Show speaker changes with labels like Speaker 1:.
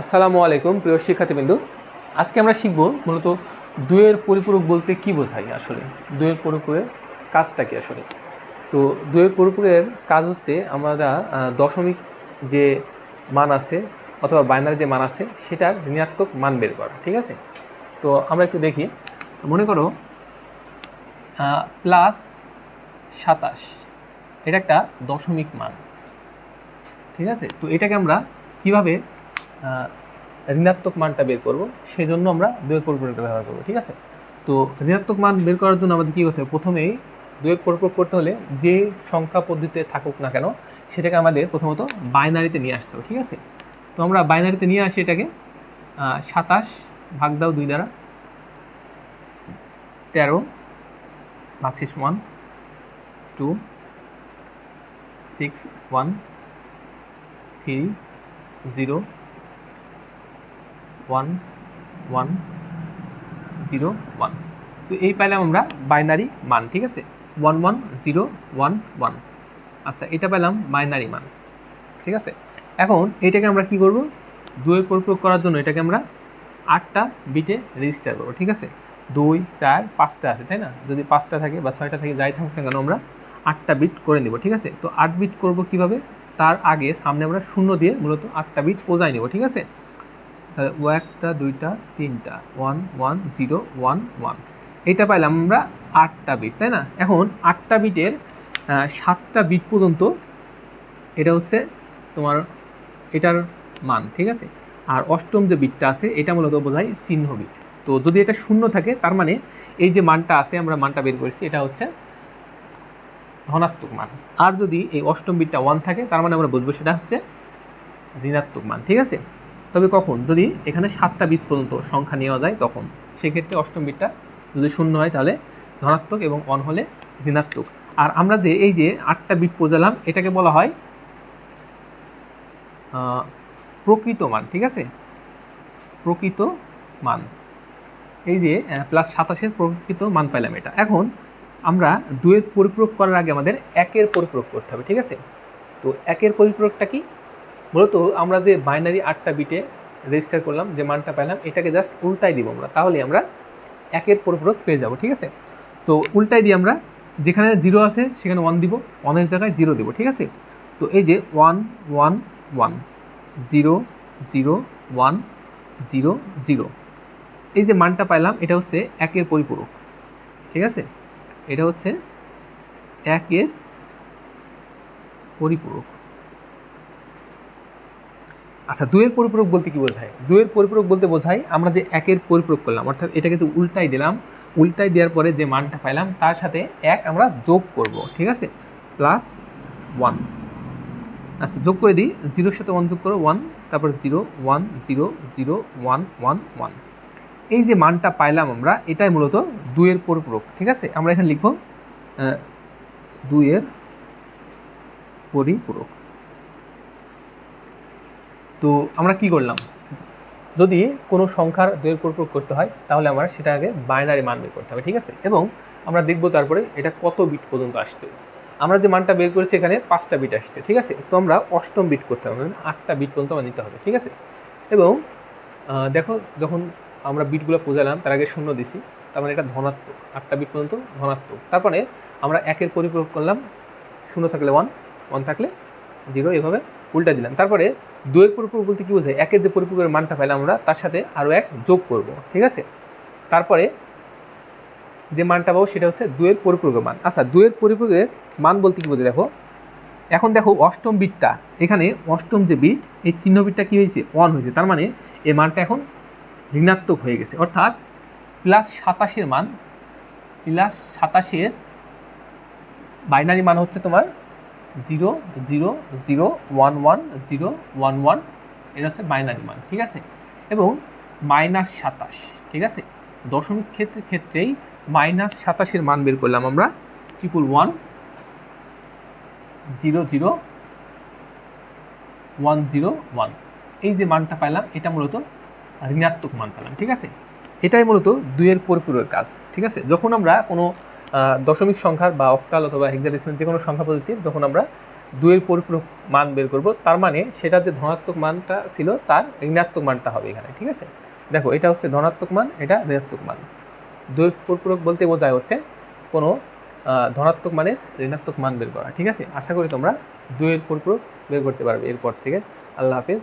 Speaker 1: আসসালামু আলাইকুম, প্রিয় শিক্ষার্থীবৃন্দু। আজকে আমরা শিখব মূলত দুয়ের পরিপূরক বলতে কি বোঝায় আসলে। দুয়ের পরিপূরকের কাজটা কি আসলে? তো দুয়ের পরিপূরকের কাজ হচ্ছে আমরা দশমিক যে মান আছে অথবা বাইনারি যে মান আছে, সেটার ঋণাত্মক মান বের করা, ঠিক আছে? তো আমরা একটু দেখি। মনে করো প্লাস সাতাশ, এটা একটা দশমিক মান, ঠিক আছে? তো এটাকে আমরা কীভাবে ঋণাত্মক মানটা বের করব সেই জন্য আমরা দুয়ের পরিপূরকটা ব্যবহার করব, ঠিক আছে? তো ঋণাত্মক মান বের করার জন্য আমাদের কী করতে হবে? প্রথমেই দুয়ের পরিপূরক করতে হলে যে সংখ্যা পদ্ধতিতে থাকুক না কেন, সেটাকে আমাদের প্রথমত বাইনারিতে নিয়ে আসতে হবে, ঠিক আছে? তো আমরা বাইনারিতে নিয়ে আসি এটাকে সাতাশ ভাগ দাও দুই দ্বারা, তেরো, ভাগশেষ one, two, six, one, three, zero one one zero one তো এই পাইলাম আমরা বাইনারি মান, ঠিক আছে? One one zero one one আচ্ছা এটা পেলাম বাইনারি মান, ঠিক আছে? এখন এটাকে আমরা কি করব? দুই পরিপ্রয়োগ করার জন্য এটাকে আমরা আটটা বিটে রেজিস্টার করব, ঠিক আছে? দুই, চার, পাঁচটা আছে, তাই না? যদি পাঁচটা থাকে বা ছয়টা থাকে, যাই থাকুক না কেন, আমরা আটটা বিট করে নেব, ঠিক আছে? তো আট বিট করব কীভাবে? তার আগে সামনে আমরা শূন্য দিয়ে মূলত আটটা বিট পোজাই নেব, ঠিক আছে? তাহলে ও একটা, দুইটা, তিনটা one one zero one one এটা পাইলাম আমরা আটটা বিট তাই না? এখন আটটা বিটের সাতটা বিট পর্যন্ত এটা হচ্ছে তোমার, এটার মান, ঠিক আছে? আর অষ্টম যে বিটটা আছে, এটা মূলত বোঝায় চিহ্ন বিট তো যদি এটা শূন্য থাকে, তার মানে এই যে মানটা আছে, আমরা মানটা বের করেছি, এটা হচ্ছে ধনাত্মক মান। আর যদি এই অষ্টম বিটটা ওয়ান থাকে, তার মানে আমরা বুঝব সেটা হচ্ছে ঋণাত্মক মান, ঠিক আছে? তবে কখন? যদি এখানে সাতটা বিট পর্যন্ত সংখ্যা নেওয়া যায়, তখন। সেক্ষেত্রে অষ্টম বিটটা যদি শূন্য হয়, তাহলে ধনাত্মক এবং অন হলে ঋণাত্মক। আর আমরা যে, এই যে আটটা বিট বোঝালাম, এটাকে বলা হয় প্রকৃত মান, ঠিক আছে? প্রকৃত মান। এই যে প্লাস সাতাশের প্রকৃত মান পাইলাম এটা। এখন আমরা দুয়ের পরিপূরক করার আগে আমাদের একের পরিপূরক করতে হবে, ঠিক আছে? তো একের পরিপূরকটা কি? মূলত আমরা যে বাইনারি আটটা বিটে রেজিস্টার করলাম, যে মানটা পেলাম এটাকে জাস্ট উল্টাই দিব আমরা। তাহলে আমরা একের পরিপূরক পেয়ে যাব, ঠিক আছে? তো উল্টাই দিয়ে আমরা যেখানে জিরো আছে, সেখানে ওয়ান দিব ওয়ানের জায়গায় জিরো দিব, ঠিক আছে? তো এই যে one one one zero zero one zero zero এই যে মানটা পাইলাম, এটা হচ্ছে একের পরিপূরক, ঠিক আছে? এটা হচ্ছে একের পরিপূরক। আচ্ছা দুয়ের পরিপূরক বলতে কি বোঝায়? দুয়ের পরিপূরক বলতে বোঝায় আমরা যে একের পরিপূরক করলাম অর্থাৎ এটাকে যে উল্টাই দিলাম উল্টাই দেওয়ার পরে যে মানটা পাইলাম তার সাথে এক আমরা যোগ করব ঠিক আছে? Plus one. আচ্ছা যোগ করে দিই জিরোর সাথে ওয়ান যোগ করো ওয়ান তারপর zero one zero zero one one one. এই যে মানটা পাইলাম আমরা এটাই মূলত দুয়ের পরিপূরক ঠিক আছে? আমরা এখানে লিখব আহ, দুইয়ের পরিপূরক। তো আমরা কি করলাম? যদি কোনো সংখ্যার দুয়ের পরিপূরক করতে হয়, তাহলে আমরা সেটা আগে বাইনারি মান বের করতে হবে, ঠিক আছে? এবং আমরা দেখব তারপরে এটা কত বিট পর্যন্ত আসছে। আমরা যে মানটা বের করেছি এখানে পাঁচটা বিট আসছে, ঠিক আছে? তো আমরা অষ্টম বিট করতে হবে মানে আটটা বিট পর্যন্ত আমার নিতে হবে, ঠিক আছে? এবং দেখো যখন আমরা বিটগুলো বোঝালাম, তার আগে শূন্য দিছি, তার মানে এটা ধনাত্মক, আটটা বিট পর্যন্ত ধনাত্মক। তারপরে আমরা একের পরিপূরক করলাম, শূন্য থাকলে ওয়ান ওয়ান থাকলে জিরো এভাবে উল্টা দিলাম। তারপরে দুয়ের পরিপূরক বলতে কি বোঝায়? একের যে পরিপূরকের মানটা পাইলাম আমরা, তার সাথে আরও এক যোগ করব, ঠিক আছে? তারপরে যে মানটা পাবো সেটা হচ্ছে দুয়ের পরিপূরকের মান। আচ্ছা দুয়ের পরিপূরকের মান বলতে কি বোঝায় দেখো? এখন দেখো অষ্টম বিটটা, এখানে অষ্টম যে বিট, এই চিহ্ন বিটটা কী হয়েছে? অন হয়েছে। তার মানে এই মানটা এখন ঋণাত্মক হয়ে গেছে। অর্থাৎ প্লাস সাতাশের মান প্লাস সাতাশের বাইনারি মান হচ্ছে তোমার zero zero zero, one one, zero, one one এটা হচ্ছে বাইনারি মান, ঠিক আছে? এবং মাইনাস সাতাশ, ঠিক আছে? দশমিক ক্ষেত্রে ক্ষেত্রেই মাইনাস সাতাশের মান বের করলাম আমরা triple one zero zero, one zero, one. এই যে মানটা পাইলাম, এটা মূলত ঋণাত্মক মান পেলাম ঠিক আছে? এটাই মূলত দুইয়ের পরিপূরকের কাজ, ঠিক আছে? যখন আমরা কোনো দশমিক সংখ্যার বা অক্টাল অথবা হেক্সাডেসিমাল যে কোনো সংখ্যা পদ্ধতির যখন আমরা দুইয়ের পরিপূরক মান বের করব, তার মানে সেটা যে ধনাত্মক মানটা ছিল তার ঋণাত্মক মানটা হবে এখানে, ঠিক আছে? দেখো, এটা হচ্ছে ধনাত্মক মান, এটা ঋণাত্মক মান। দুই পরিপূরক বলতে বোঝায় হচ্ছে কোনো ধনাত্মক মানের ঋণাত্মক মান বের করা, ঠিক আছে? আশা করি তোমরা দুইয়ের পরিপূরক বের করতে পারবে এরপর থেকে। আল্লাহ হাফিজ।